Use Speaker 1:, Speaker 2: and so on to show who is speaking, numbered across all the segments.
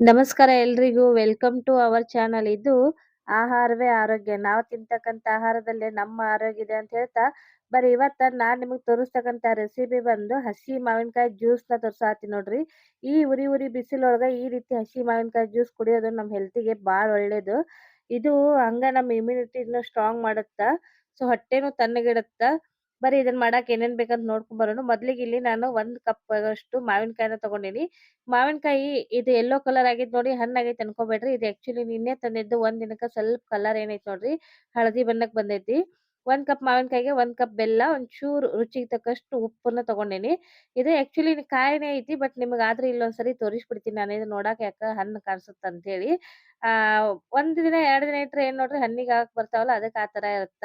Speaker 1: ನಮಸ್ಕಾರ ಎಲ್ರಿಗೂ. Welcome to our channel ಇದು ಆಹಾರವೇ ಆರೋಗ್ಯ. ನಾವು ತಿಂತಕ್ಕಂತ ಆಹಾರದಲ್ಲೇ ನಮ್ಮ ಆರೋಗ್ಯ ಇದೆ ಅಂತ ಹೇಳ್ತಾ, ಬರೀ ಇವತ್ತ ನಾನ್ ನಿಮಗ್ ತೋರಿಸ್ತಕ್ಕಂತ ರೆಸಿಪಿ ಬಂದು ಹಸಿ ಮಾವಿನಕಾಯಿ ಜ್ಯೂಸ್ನ ತೋರ್ಸಾತಿ ನೋಡ್ರಿ. ಈ ಉರಿ ಉರಿ ಬಿಸಿಲೊಳಗ ಈ ರೀತಿ ಹಸಿ ಮಾವಿನಕಾಯಿ ಜ್ಯೂಸ್ ಕುಡಿಯೋದು ನಮ್ ಹೆಲ್ತಿಗೆ ಬಾಳ ಒಳ್ಳೇದು. ಇದು ಹಂಗ ನಮ್ಮ ಇಮ್ಯುನಿಟಿನ ಸ್ಟ್ರಾಂಗ್ ಮಾಡತ್ತ, ಸೊ ಹೊಟ್ಟೆನು ತಣ್ಣಗಿಡುತ್ತ ಬರೀ ಇದನ್ನ ಮಾಡಾಕ ಏನೇನ್ ಬೇಕಂತ ನೋಡ್ಕೊಂಡ್ ಬರೋಣ ಮೊದ್ಲಿಗೆ ಇಲ್ಲಿ ನಾನು ಒಂದ್ ಕಪ್ ಅಷ್ಟು ಮಾವಿನಕಾಯಿನ ತಗೊಂಡಿನಿ. ಮಾವಿನಕಾಯಿ ಇದು ಯೆಲ್ಲೋ ಕಲರ್ ಆಗಿದ್ ನೋಡಿ ಹಣ್ಣಾಗೈತಿ ಅನ್ಕೋಬೇಡ್ರಿ. ಇದು ಆಕ್ಚುಲಿ ನಿನ್ನೆ ತಂದಿದ್ದು ಒಂದ್ ದಿನಕ್ಕ ಸ್ವಲ್ಪ ಕಲರ್ ಏನೈತಿ ನೋಡ್ರಿ. ಹಳದಿ ಬಣ್ಣಕ್ ಬಂದೈತಿ. ಒಂದ್ ಕಪ್ ಮಾವಿನಕಾಯಿಗೆ ಒಂದ್ ಕಪ್ ಬೆಲ್ಲ, ಒಂಚೂರು ರುಚಿಗೆ ತಕ್ಕಷ್ಟು ಉಪ್ಪನ್ನ ತಗೊಂಡೇನಿ. ಇದು ಆಕ್ಚುಲಿ ಕಾಯಿನೇ ಐತಿ ಬಟ್ ನಿಮಗ್ ಆದ್ರೆ ಇಲ್ಲೊಂದ್ಸರಿ ತೋರಿಸ್ಬಿಡ್ತೀನಿ. ನಾನು ಇದು ನೋಡಾಕ ಯಾಕ ಹಣ್ಣು ಕಾಣಿಸುತ್ತ ಅಂತ ಹೇಳಿ ಆ, ಒಂದ್ ದಿನ, ಎರಡ್ ದಿನ ಇಟ್ರೆ ಏನ್ ನೋಡ್ರಿ ಹಣ್ಣಿಗೆ ಆಗಾಕ್ ಬರ್ತಾವಲ್ಲ ಅದಕ್ಕೆ ಆ ತರ ಇರುತ್ತ?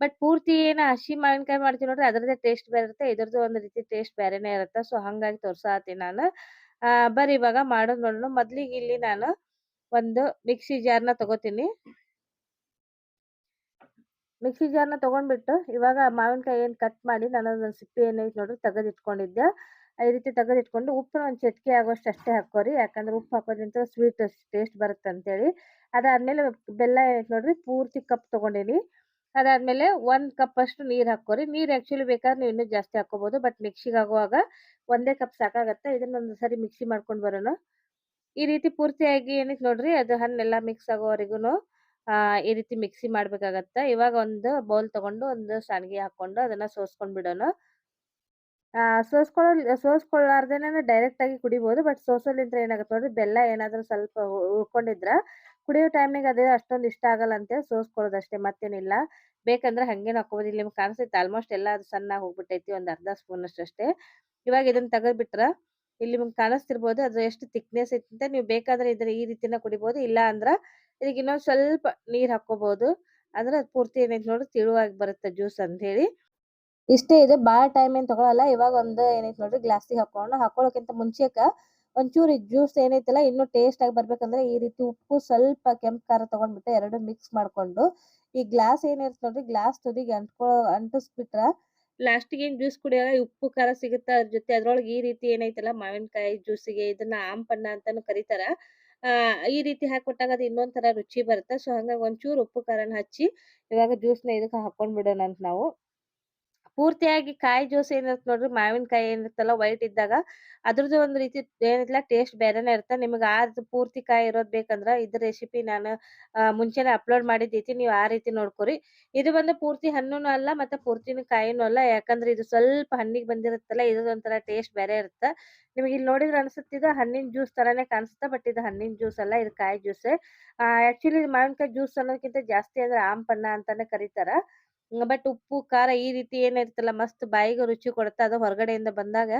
Speaker 1: ಬಟ್ ಪೂರ್ತಿ ಏನ ಹಸಿ ಮಾವಿನಕಾಯಿ ಮಾಡ್ತೀವಿ ನೋಡ್ರಿ ಅದರದೇ ಟೇಸ್ಟ್ ಬೇರೆ ಇರುತ್ತೆ ಇದ್ರದ್ದು ಒಂದ್ ರೀತಿ ಟೇಸ್ಟ್ ಬೇರೆನೆ ಇರುತ್ತೆ. ಸೊ ಹಂಗಾಗಿ ತೋರ್ಸಾತೀನಿ ನಾನು. ಆ, ಬರ್ರಿ ಇವಾಗ ಮಾಡೋದ್ ನೋಡೋಣ ಮೊದ್ಲಿಗೆ ಇಲ್ಲಿ ನಾನು ಒಂದು ಮಿಕ್ಸಿ ಜಾರ್ನ ತಗೋತೀನಿ. ಮಿಕ್ಸಿ ಜಾರ್ನ ತಗೊಂಡ್ಬಿಟ್ಟು ಇವಾಗ ಮಾವಿನಕಾಯಿ ಏನ್ ಕಟ್ ಮಾಡಿ ನಾನು ಅದನ್ನ ಸಿಪ್ಪೆ ಏನೈತಿ ನೋಡ್ರಿ, ತೆಗೆದಿಟ್ಕೊಂಡಿದ್ದೆ. ಈ ರೀತಿ ತೆಗೆದಿಟ್ಕೊಂಡು ಉಪ್ಪನ್ನ ಒಂದ್ ಚಿಟಿಕೆ ಆಗೋಷ್ಟು ಅಷ್ಟೇ ಹಾಕೋರಿ ಯಾಕಂದ್ರೆ ಉಪ್ಪು ಹಾಕೋದ್ರಿಂದ ಸ್ವೀಟ್ ಟೇಸ್ಟ್ ಬರುತ್ತೆ ಅಂತೇಳಿ ಅದಾದ್ಮೇಲೆ ಬೆಲ್ಲ ಏನೈತೆ ನೋಡ್ರಿ, ಪೂರ್ತಿ ಕಪ್ ತಗೊಂಡೇನಿ. ಅದಾದ್ಮೇಲೆ ಒಂದ್ ಕಪ್ ಅಷ್ಟು ನೀರ್ ಹಾಕೋರಿ ನೀರ್ ಆಕ್ಚುಲಿ ಬೇಕಾದ್ರೆ ನೀವು ಇನ್ನೂ ಜಾಸ್ತಿ ಹಾಕೋಬಹುದು ಬಟ್ ಮಿಕ್ಸಿಗೆ ಆಗುವಾಗ ಒಂದೇ ಕಪ್ ಸಾಕಾಗತ್ತೆ? ಇದನ್ನ ಒಂದ್ಸರಿ ಮಿಕ್ಸಿ ಮಾಡ್ಕೊಂಡು ಬರೋಣ. ಈ ರೀತಿ ಪೂರ್ತಿಯಾಗಿ ಏನಕ್ಕೆ ನೋಡ್ರಿ, ಅದು ಹಣ್ಣೆಲ್ಲ ಮಿಕ್ಸ್ ಆಗೋವರೆಗೂನು, ಆ, ಈ ರೀತಿ ಮಿಕ್ಸಿ ಮಾಡ್ಬೇಕಾಗತ್ತ? ಇವಾಗ ಒಂದು ಬೌಲ್ ತಗೊಂಡು ಒಂದು ಸಾಣಿಗೆ ಹಾಕೊಂಡು ಅದನ್ನ ಸೋಸ್ಕೊಂಡ್ ಬಿಡೋಣ. ಆ, ಸೋಸ್ಕೊಳ್ಳಲ್, ಸೋಸ್ಕೊಳ್ಳಾರ್ದೇನೆ ಡೈರೆಕ್ಟ್ ಆಗಿ ಕುಡಿಬಹುದು ಬಟ್ ಸೋಸೋದ್ರಿಂದ ಏನಾಗುತ್ತೆ ನೋಡ್ರಿ, ಬೆಲ್ಲ ಏನಾದ್ರೂ ಸ್ವಲ್ಪ ಉಳ್ಕೊಂಡಿದ್ರ ಕುಡಿಯೋ ಟೈಮಿಗೆ ಅದೇ ಅಷ್ಟೊಂದು ಇಷ್ಟ ಆಗಲ್ಲ ಅಂತೇಳಿ ಸೋಸ್ಕೊಳ್ಳೋದಷ್ಟೇ, ಮತ್ತೇನಿಲ್ಲ. ಬೇಕಂದ್ರೆ ಹಂಗೇನು ಹಾಕೋಬಹುದು ಇಲ್ಲಿ ನಿಮ್ಗೆ ಕಾಣಿಸುತ್ತೆ, ಆಲ್ಮೋಸ್ಟ್ ಎಲ್ಲ ಅದು ಸಣ್ಣ ಹೋಗ್ಬಿಟ್ಟೈತಿ, ಒಂದ್ ಅರ್ಧ ಸ್ಪೂನ್ ಅಷ್ಟೇ ಇವಾಗ ಇದನ್ನ ತೆಗೆದ್ ಬಿಟ್ರ ಇಲ್ಲಿ ನಿಮ್ಗೆ ಕಾಣಿಸ್ತಿರ್ಬೋದು, ಅದು ಎಷ್ಟು ಥಿಕ್ನೆಸ್ ಐತಿ ಅಂತ ನೀವು ಬೇಕಾದ್ರೆ ಇದ್ರ ಈ ರೀತಿನ ಕುಡಿಬಹುದು ಇಲ್ಲ ಅಂದ್ರ ಇದಕ್ಕೆ ಇನ್ನೊಂದ್ ಸ್ವಲ್ಪ ನೀರ್ ಹಾಕೋಬಹುದು ಅಂದ್ರೆ ಅದು ಪೂರ್ತಿ ಏನೈತಿ ನೋಡ್ರಿ ತಿಳುವಾಗಿ ಬರುತ್ತೆ ಜ್ಯೂಸ್ ಅಂತ ಹೇಳಿ ಇಷ್ಟೇ ಇದೆ, ಬಾಳ ಟೈಮ್ ಏನ್ ತಗೊಳಲ್ಲ, ಇವಾಗ ಒಂದು ಏನೈತಿ ನೋಡ್ರಿ ಗ್ಲಾಸಿಗೆ ಹಾಕೋಣ ಹಾಕೊಳ್ಳೋಕ್ಕಿಂತ ಮುಂಚೆಕ ಒಂಚೂರು ಜ್ಯೂಸ್ ಏನೈತಲ್ಲ ಇನ್ನು ಟೇಸ್ಟ್ ಆಗಿ ಬರ್ಬೇಕಂದ್ರೆ ಈ ರೀತಿ ಉಪ್ಪು, ಸ್ವಲ್ಪ ಕೆಂಪು ಖಾರ ತಗೊಂಡ್ಬಿಟ್ಟು ಎರಡು ಮಿಕ್ಸ್ ಮಾಡ್ಕೊಂಡು, ಈ ಗ್ಲಾಸ್ ಏನಿರುತ್ತೆ ನೋಡ್ರಿ ಗ್ಲಾಸ್ ತುದಿಗೆ ಅಂಟ್ಕೊ, ಅಂಟಿಸ್ಬಿಟ್ರ ಲಾಸ್ಟಿಗೆ ಏನ್ ಜ್ಯೂಸ್ ಈ ಉಪ್ಪು, ಖಾರ ಸಿಗುತ್ತೆ ಅದ್ರ ಜೊತೆ? ಅದ್ರೊಳಗೆ ಈ ರೀತಿ ಏನೈತಲ್ಲ ಮಾವಿನಕಾಯಿ ಜ್ಯೂಸಿಗೆ ಇದನ್ನ ಆಂಪಣ್ಣ ಅಂತಾನು ಕರೀತಾರ. ಆ, ಈ ರೀತಿ ಹಾಕೊಟ್ಟಾಗ ಅದು ಇನ್ನೊಂದ್ ತರ ರುಚಿ ಬರುತ್ತೆ. ಸೊ ಹಂಗಾಗಿ ಒಂಚೂರು ಉಪ್ಪು, ಖಾರನ ಹಚ್ಚಿ ಇವಾಗ ಜ್ಯೂಸ್ನ ಇದಕ್ಕೆ ಹಾಕೊಂಡ್ ಬಿಡೋಣ ಅಂತ ನಾವು. ಪೂರ್ತಿಯಾಗಿ ಕಾಯಿ ಜ್ಯೂಸ್ ಏನಿರುತ್ತೆ ನೋಡ್ರಿ, ಮಾವಿನಕಾಯಿ ಏನಿರುತ್ತಲ್ಲ ವೈಟ್ ಇದ್ದಾಗ ಅದ್ರದ್ದು ಒಂದ್ ರೀತಿ ಏನಿಲ್ಲ ಟೇಸ್ಟ್ ಬೇರೆನೇ ಇರುತ್ತೆ. ನಿಮ್ಗೆ ಆ ಪೂರ್ತಿ ಕಾಯಿ ಇರೋದ್ ಬೇಕಂದ್ರ ಇದ್ರ ರೆಸಿಪಿ ನಾನು ಮುಂಚೆನೆ ಅಪ್ಲೋಡ್ ಮಾಡಿದ್ದೈತಿ ನೀವು ಆ ರೀತಿ ನೋಡ್ಕೊರಿ. ಇದು ಬಂದು ಪೂರ್ತಿ ಹಣ್ಣುನು ಅಲ್ಲ, ಮತ್ತೆ ಪೂರ್ತಿನು ಕಾಯಿನೂ ಅಲ್ಲ. ಯಾಕಂದ್ರೆ ಇದು ಸ್ವಲ್ಪ ಹಣ್ಣಿಗೆ ಬಂದಿರುತ್ತಲ್ಲ ಇದು ಒಂಥರ ಟೇಸ್ಟ್ ಬೇರೆ ಇರುತ್ತೆ. ನಿಮಗೆ ಇಲ್ಲಿ ನೋಡಿದ್ರೆ ಇದು ಹಣ್ಣಿನ ಜ್ಯೂಸ್ ತರಾನೇ ಕಾಣಿಸುತ್ತೆ ಬಟ್ ಇದು ಹಣ್ಣಿನ ಜ್ಯೂಸ್ ಅಲ್ಲ, ಇದು ಕಾಯಿ ಜ್ಯೂಸ್. ಆಕ್ಚುಲಿ ಮಾವಿನಕಾಯಿ ಜ್ಯೂಸ್ ಅನ್ನೋದಕ್ಕಿಂತ ಜಾಸ್ತಿ ಅಂದ್ರೆ ಪನ್ನ ಅಂತಾನೆ ಕರೀತಾರ. ಬಟ್ ಉಪ್ಪು, ಖಾರ ಈ ರೀತಿ ಏನಿರ್ತಲ್ಲ ಮಸ್ತ್ ಬಾಯಿಗೆ ರುಚಿ ಕೊಡುತ್ತೆ, ಅದು ಹೊರಗಡೆಯಿಂದ ಬಂದಾಗ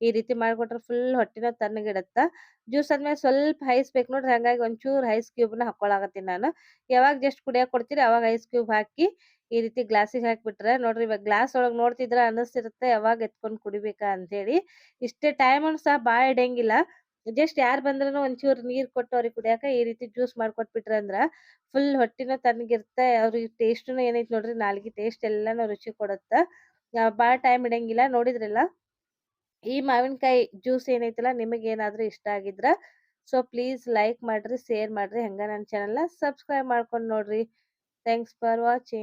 Speaker 1: ಈ ರೀತಿ ಮಾಡ್ಕೊಟ್ರೆ ಫುಲ್ ಹೊಟ್ಟಿನ ತಣ್ಣಗಿಡತ್ತ. ಜ್ಯೂಸ್ ಆದ್ಮೇಲೆ ಸ್ವಲ್ಪ ಐಸ್ ಬೇಕು ನೋಡ್ರಿ, ಹಂಗಾಗಿ ಒಂಚೂರು ಐಸ್ ಕ್ಯೂಬ್ನ ಹಾಕೊಳಾಕತ್ತೀನಿ ನಾನು. ಯಾವಾಗ ಜಸ್ಟ್ ಕುಡಿಯಕ್ ಕೊಡ್ತೀರಿ, ಅವಾಗ ಐಸ್ ಕ್ಯೂಬ್ ಹಾಕಿ ಈ ರೀತಿ ಗ್ಲಾಸಿಗೆ ಹಾಕ್ಬಿಟ್ರೆ, ನೋಡ್ರಿ ಇವಾಗ ಗ್ಲಾಸ್ ಒಳಗ್ ನೋಡ್ತಿದ್ರ ಅನಿಸ್ತಿರುತ್ತೆ ಯಾವಾಗ ಎತ್ಕೊಂಡ್ ಕುಡಿಬೇಕಾ ಅಂತ ಹೇಳಿ ಇಷ್ಟೇ ಟೈಮ್ ಸಹ ಬಾಳ ಇಡಂಗಿಲ್ಲ ಜಸ್ಟ್ ಯಾರ್ ಬಂದ್ರೂ ಒಂಚೂರು ನೀರ್ ಕೊಟ್ಟು ಅವ್ರಿಗೆ ಕುಡಿಯಾಕ ಈ ರೀತಿ ಜ್ಯೂಸ್ ಮಾಡ್ಕೊಟ್ಬಿಟ್ರ ಅಂದ್ರ ಫುಲ್ ಹೊಟ್ಟಿನ ತಣ್ಣಗಿರುತ್ತೆ ಅವ್ರಿಗೆ ಟೇಸ್ಟ್ನು ಏನೈತಿ ನೋಡ್ರಿ, ನಾಲ್ಗಿ ಟೇಸ್ಟ್ ಎಲ್ಲಾನು ರುಚಿ ಕೊಡುತ್ತ. ಬಾಳ ಟೈಮ್ ಇಡಂಗಿಲ್ಲ, ನೋಡಿದ್ರಲ್ಲ? ಈ ಮಾವಿನಕಾಯಿ ಜ್ಯೂಸ್ ಏನೈತಲ್ಲ, ನಿಮಗೆ ಏನಾದ್ರೂ ಇಷ್ಟ ಆಗಿದ್ರ ಸೊ ಪ್ಲೀಸ್ ಲೈಕ್ ಮಾಡ್ರಿ ಶೇರ್ ಮಾಡ್ರಿ, ಹಂಗ ನನ್ನ ಚಾನಲ್ನ ಸಬ್ಸ್ಕ್ರೈಬ್ ಮಾಡ್ಕೊಂಡ್ ನೋಡ್ರಿ. Thanks for watching